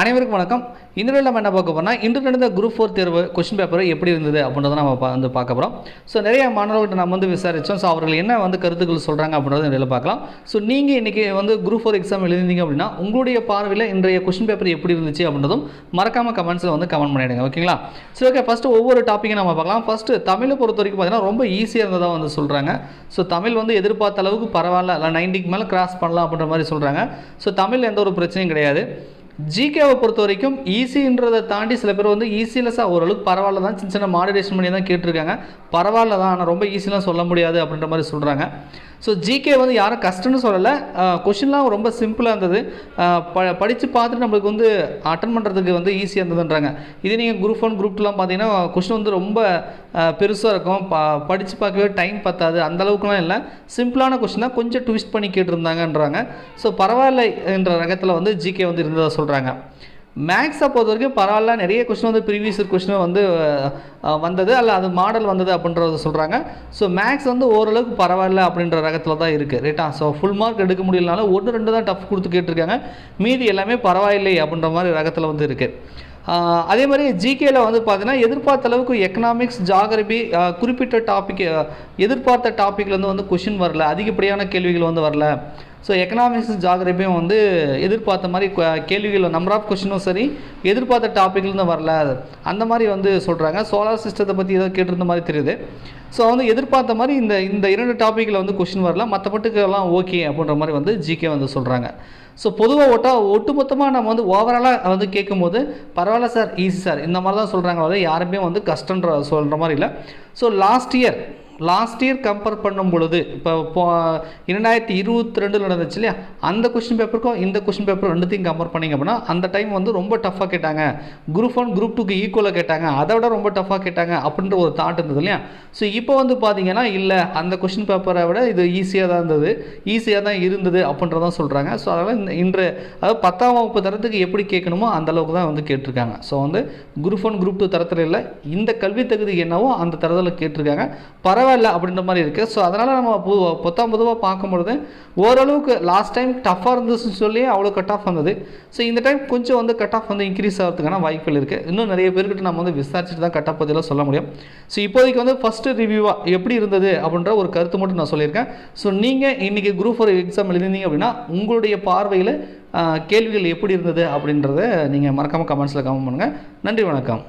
அனைவருக்கும் வணக்கம். இந்த நம்ம என்ன பார்க்க போகிறோம்னா இன்று நடந்த குரூப் ஃபோர் தேர்வு கொஸ்டின் பேப்பர் எப்படி இருந்தது அப்படின்றத நம்ம வந்து பார்க்க போகிறோம் ஸோ நிறைய மாணவர்கள்ட்ட நம்ம வந்து விசாரித்தோம் ஸோ அவர்கள் என்ன வந்து கருத்துக்கள் சொல்கிறாங்க அப்படின்றத நிலையில் பார்க்கலாம். ஸோ நீங்கள் இன்றைக்கி வந்து குரூப் ஃபோர் எக்ஸாம் எழுதிருந்தீங்க அப்படின்னா உங்களுடைய பார்வையில் இன்றைய கொஸ்டின் பேப்பர் எப்படி இருந்துச்சு அப்படின்றதும் மறக்காமல் கமெண்ட்ஸில் வந்து கமெண்ட் பண்ணிடுங்க. ஓகேங்களா சரி ஓகே ஃபஸ்ட்டு ஒவ்வொரு டாப்பிக்கும் நம்ம பார்க்கலாம். ஃபஸ்ட்டு தமிழை பொறுத்த வரைக்கும் பார்த்தீங்கன்னா ரொம்ப ஈஸியாக இருந்ததாக வந்து சொல்கிறாங்க ஸோ தமிழ் வந்து எதிர்பார்த்த அளவுக்கு பரவாயில்ல. இல்லை நைன்டிக்கு மேலே கிராஸ் பண்ணலாம் அப்படின்ற மாதிரி சொல்கிறாங்க ஸோ தமிழ் எந்த ஒரு பிரச்சனையும் கிடையாது. ஜிகேவை பொறுத்த வரைக்கும் ஈஸின்றதை தாண்டி சில பேர் வந்து ஈஸிலெஸ்ஸாக ஓரளவுக்கு பரவாயில்ல தான். சின்ன சின்ன மாடரேஷன் பண்ணி தான் கேட்டிருக்காங்க. பரவாயில்ல தான். ஆனால் ரொம்ப ஈஸிலாம் சொல்ல முடியாது அப்படின்ற மாதிரி சொல்கிறாங்க ஸோ ஜிகே வந்து யாரும் கஷ்டம்னு சொல்லலை. கொஷின்லாம் ரொம்ப சிம்பிளாக இருந்தது. ப படித்து பார்த்துட்டு நம்மளுக்கு வந்து அட்டன் பண்ணுறதுக்கு வந்து ஈஸியாக இருந்ததுன்றாங்க. இதே நீங்கள் குரூப் ஒன் குரூப் டூலாம் பார்த்தீங்கன்னா கொஷின் வந்து ரொம்ப பெருசாக இருக்கும். ப படித்து பார்க்கவே டைம் பத்தாது. அந்தளவுக்குலாம் இல்லை. சிம்பிளான கொஷின் தான் கொஞ்சம் ட்விஸ்ட் பண்ணி கேட்டிருந்தாங்கன்றாங்க. ஸோ பரவாயில்ல என்ற ரகத்தில் வந்து ஜிகே வந்து இருந்ததாக சொல்கிறாங்க மேக்ஸை பொறுத்த வரைக்கும் பரவாயில்ல நிறைய கொஸ்டின் வந்து ப்ரீவியஸ் கொஸ்டின் வந்து வந்தது. அல்ல அது மாடல் வந்தது அப்படின்றத சொல்கிறாங்க ஸோ மேக்ஸ் வந்து ஓரளவுக்கு பரவாயில்ல அப்படின்ற ரகத்தில் தான் இருக்குது ரைட்டா ஸோ ஃபுல் மார்க் எடுக்க முடியலனால ஒன்று ரெண்டு தான் டஃப் கொடுத்து கேட்டிருக்காங்க. மீதி எல்லாமே பரவாயில்லை அப்படின்ற மாதிரி ரகத்தில் வந்து இருக்குது அதே மாதிரி ஜிகேல வந்து பார்த்தீங்கன்னா எதிர்பார்த்த அளவுக்கு எக்கனாமிக்ஸ் ஜாகிரபி குறிப்பிட்ட டாபிக் எதிர்பார்த்த டாப்பிக்லேருந்து வந்து கொஷின் வரல. அதிகப்படியான கேள்விகள் வந்து வரல. ஸோ எக்கனாமிக்ஸ் ஜாகிரபியும் வந்து எதிர்பார்த்த மாதிரி கேள்விகள் நம்பர் ஆஃப் கொஷினும் சரி எதிர்பார்த்த டாப்பிக்லேருந்து வரல. அந்த மாதிரி வந்து சொல்கிறாங்க சோலார் சிஸ்டத்தை பற்றி ஏதோ கேட்டிருந்த மாதிரி தெரியுது. ஸோ வந்து எதிர்பார்த்த மாதிரி இந்த இந்த இரண்டு டாப்பிக்கில் வந்து கொஷின் வரல. மற்றபட்டுக்கெல்லாம் ஓகே அப்படின்ற மாதிரி வந்து ஜிகே வந்து சொல்கிறாங்க ஸோ பொதுவாக ஒட்டா ஒட்டுமொத்தமாக நம்ம வந்து ஓவராலாக வந்து கேட்கும்போது பரவாயில்ல சார் ஈஸி சார் இந்த மாதிரி தான் சொல்கிறாங்க யாருமே வந்து கஷ்டன்ற சொல்கிற மாதிரி இல்லை. So last year last year compare பண்ணும் பொழுது இப்போ இரண்டாயிரத்தி இருபத்தி ரெண்டில் நடந்துச்சு இல்லையா? அந்த கொஷின் பேப்பருக்கும் இந்த கொஷின் பேப்பர் ரெண்டுத்தையும் கம்பேர் பண்ணிங்க அப்படின்னா அந்த டைம் வந்து ரொம்ப டஃப்பாக கேட்டாங்க. குரூப் ஒன் குரூப் டூக்கு ஈக்குவலாக கேட்டாங்க. அதை விட ரொம்ப டஃப்பாக கேட்டாங்க அப்படின்ற ஒரு தாட் இருந்தது இல்லையா? ஸோ இப்போ வந்து பார்த்தீங்கன்னா இல்லை அந்த கொஷின் பேப்பரை விட இது ஈஸியாக தான் இருந்தது. ஈஸியாக தான் இருந்தது அப்படின்றதான் சொல்கிறாங்க ஸோ அதனால் இந்த இன்று அதாவது பத்தாம் வகுப்பு தரத்துக்கு எப்படி கேட்கணுமோ அந்தளவுக்கு தான் வந்து கேட்டிருக்காங்க. ஸோ வந்து குரூப் ஒன் குரூப் டூ தரத்தில் இல்லை இந்த கல்வி தகுதி என்னவோ அந்த தரத்தில் கேட்டிருக்காங்க. பர பரவாயில்ல அப்படின்ற மாதிரி இருக்குது ஸோ அதனால் நம்ம பு பொத்தாம் பொதுவாக பார்க்கும்பொழுது ஓரளவுக்கு லாஸ்ட் டைம் டஃப்பாக இருந்துச்சுன்னு சொல்லி அவ்வளோ கட் ஆஃப் வந்தது. ஸோ இந்த டைம் கொஞ்சம் வந்து கட் ஆஃப் வந்து இன்க்ரீஸ் ஆகிறதுக்கான வாய்ப்புகள் இருக்குது இன்னும் நிறைய பேர்கிட்ட நம்ம வந்து விசாரிச்சுட்டு தான் கட் ஆஃப் சொல்ல முடியும். ஸோ இப்போதைக்கு வந்து ஃபஸ்ட்டு ரிவ்யூவாக எப்படி இருந்தது அப்படின்ற ஒரு கருத்து மட்டும் நான் சொல்லியிருக்கேன். ஸோ நீங்கள் இன்றைக்கி குரூப் ஃபோர் எக்ஸாம் எழுதினீங்க அப்படின்னா உங்களுடைய பார்வையில் கேள்விகள் எப்படி இருந்தது அப்படின்றத நீங்கள் மறக்காமல் கமெண்ட்ஸில் கமெண்ட் பண்ணுங்கள் நன்றி வணக்கம்.